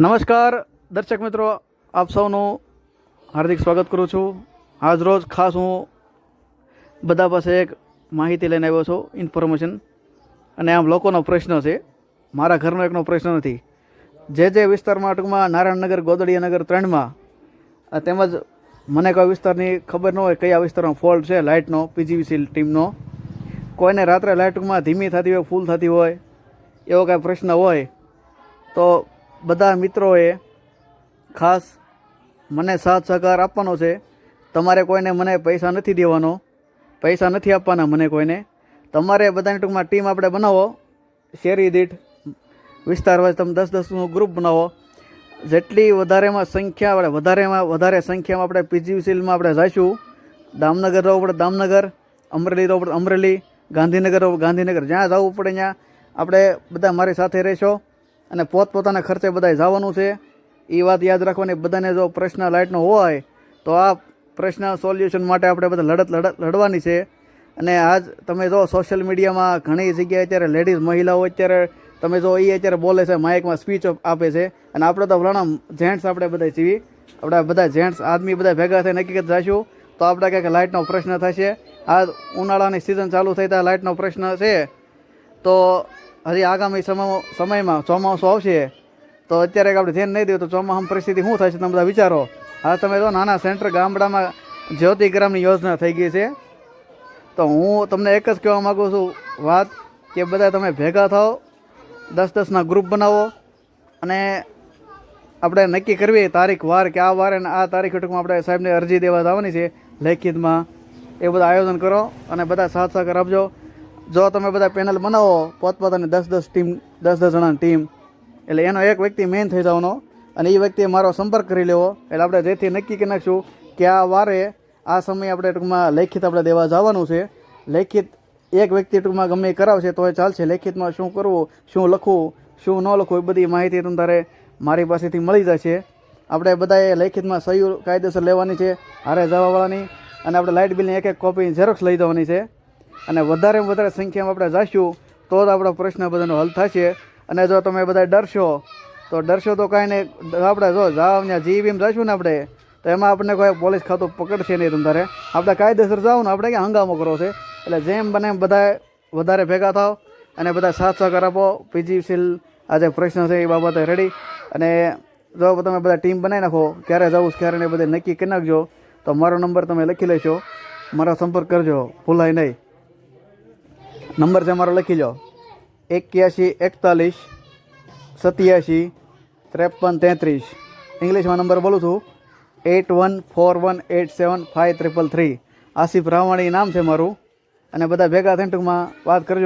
નમસ્કાર, દર્શક મિત્રો, આપ સૌનું હાર્દિક સ્વાગત કરું છું. આજ રોજ ખાસ હું બધા પાસે એક માહિતી લઈને આવ્યો છું ઇન્ફોર્મેશન અને આમ લોકોનો પ્રશ્ન છે, મારા ઘરનો એકનો પ્રશ્ન નથી. જે જે વિસ્તારમાં ટૂંકમાં નારાયણનગર, ગોદડીયાનગર ત્રણમાં તેમજ મને કોઈ વિસ્તારની ખબર ન હોય કયા વિસ્તારમાં ફોલ્ટ છે, લાઇટનો, પીજીવીસી ટીમનો. કોઈને રાત્રે લાઇટ ટૂંકમાં ધીમી થતી હોય, ફૂલ થતી હોય એવો કાંઈ પ્રશ્ન હોય, તો બધા મિત્રોએ ખાસ મને સાથ સહકાર આપવાનો છે. તમારે કોઈને મને પૈસા નથી દેવાનો. પૈસા નથી આપવાના મને કોઈને. તમારે બધાની ટૂંકમાં ટીમ આપણે બનાવો. શેરી દીઠ વિસ્તાર વાઇઝ તમે દસ દસનું ગ્રુપ બનાવો. જેટલી વધારેમાં સંખ્યા આપણે વધારેમાં વધારે સંખ્યામાં આપણે પીજીવીસીલમાં આપણે જઈશું. દામનગર જવું પડે દામનગર, અમરેલી જવું પડે અમરેલી, ગાંધીનગર ગાંધીનગર. જ્યાં જવું પડે ત્યાં આપણે બધા મારી સાથે રહેશો. અને પોતપોતાના ખર્ચે બધાએ જવાનું છે. એ વાત યાદ રાખવાની, બધાને જો પ્રશ્ન લાઇટનો હોય, તો આ પ્રશ્ન સોલ્યુશન માટે આપણે બધા લડત લડવાની છે. અને આજ તમે જો સોશિયલ મીડિયામાં ઘણી જગ્યાએ અત્યારે લેડીઝ મહિલાઓ અત્યારે, તમે જો એ અત્યારે બોલે છે માઇકમાં સ્પીચ આપે છે. અને આપણે તો વર્ણમ જેન્ટ્સ આપણે બધા જીવી આપણે બધા જેન્ટ્સ આદમી બધા ભેગા થઈ નક્કી જઈશું તો આપણે કંઈક લાઇટનો પ્રશ્ન થશે. આ ઉનાળાની સિઝન ચાલુ થઈ ત્યાં લાઇટનો પ્રશ્ન છે. તો હજી આગામી સમય સમયમાં ચોમાસું આવશે, તો અત્યારે આપણે ધ્યાન નહીં દઈએ તો ચોમાસામાં પરિસ્થિતિ શું થશે તમે બધા વિચારો. હા તમે જો નાના સેન્ટર ગામડામાં જ્યોતિગ્રામની યોજના થઈ ગઈ છે. તો હું તમને એક જ કહેવા માગું છું, વાત કે બધા તમે ભેગા થાઓ, દસ દસના ગ્રુપ બનાવો અને આપણે નક્કી કરવી તારીખ વાર કે આ વારે અને આ તારીખ ટૂંકમાં આપણે સાહેબને અરજી દેવા જવાની છે, લેખિતમાં. એ બધા આયોજન કરો અને બધા સાથ સહકાર આપજો. જો તમે બધા પેનલ બનાવો, પોતપોતાની દસ દસ ટીમ દસ દસ જણાની ટીમ એટલે એનો એક વ્યક્તિ મેઇન થઈ જવાનો અને એ વ્યક્તિએ મારો સંપર્ક કરી લેવો. એટલે આપણે જેથી નક્કી કરી નાખશું કે આ વારે, આ સમયે આપણે ટૂંકમાં લેખિત આપણે દેવા જવાનું છે. લેખિત એક વ્યક્તિ ટૂંકમાં ગમે એ કરાવશે તો એ ચાલશે. લેખિતમાં શું કરવું, શું લખવું, શું ન લખવું, એ બધી માહિતી તમારે મારી પાસેથી મળી જશે. આપણે બધાએ લેખિતમાં સહી કાયદેસર લેવાની છે, હારે જવાવાળાની અને આપણે લાઇટ બિલની એક એક કોપી ઝેરોક્ષ લઈ જવાની છે. અને વધારેમાં વધારે સંખ્યામાં આપણે જાશું, તો જ આપણો પ્રશ્ન બધાનો હલ થશે. અને જો તમે બધા ડરશો, તો ડરશો તો કાંઈ નહીં. આપણે જો જાવ ત્યાં જીવીમ જઈશું ને આપણે, તો એમાં આપણને કોઈ પોલીસ ખાતું પકડશે નહીં તમારે આપણે કાયદેસર જાવ ને આપણે ક્યાં હંગામો કરવો છે? એટલે જેમ બને એમ બધા વધારે ભેગા થાવ અને બધા સાથ સહકાર આપો. પીજીસીલ આ જે પ્રશ્ન છે એ બાબતે રેડી અને જો તમે બધા ટીમ બનાવી નાખો, ક્યારે જવું ક્યારે નહીં બધે નક્કી કરી નાખજો. તો મારો નંબર તમે લખી લેશો. મારો સંપર્ક કરજો. ભૂલાય નહીં. નંબર છે મારો લખી લો. એક્યાસી એકતાલીસ સત્યાસી ત્રેપન તેત્રીસ. ઇંગ્લિશમાં નંબર બોલું છું. Eight one four one eight seven five triple three. Asif Ravani નામ છે મારું. અને બધા ભેગા થઈને ટૂંકમાં વાત કરજો.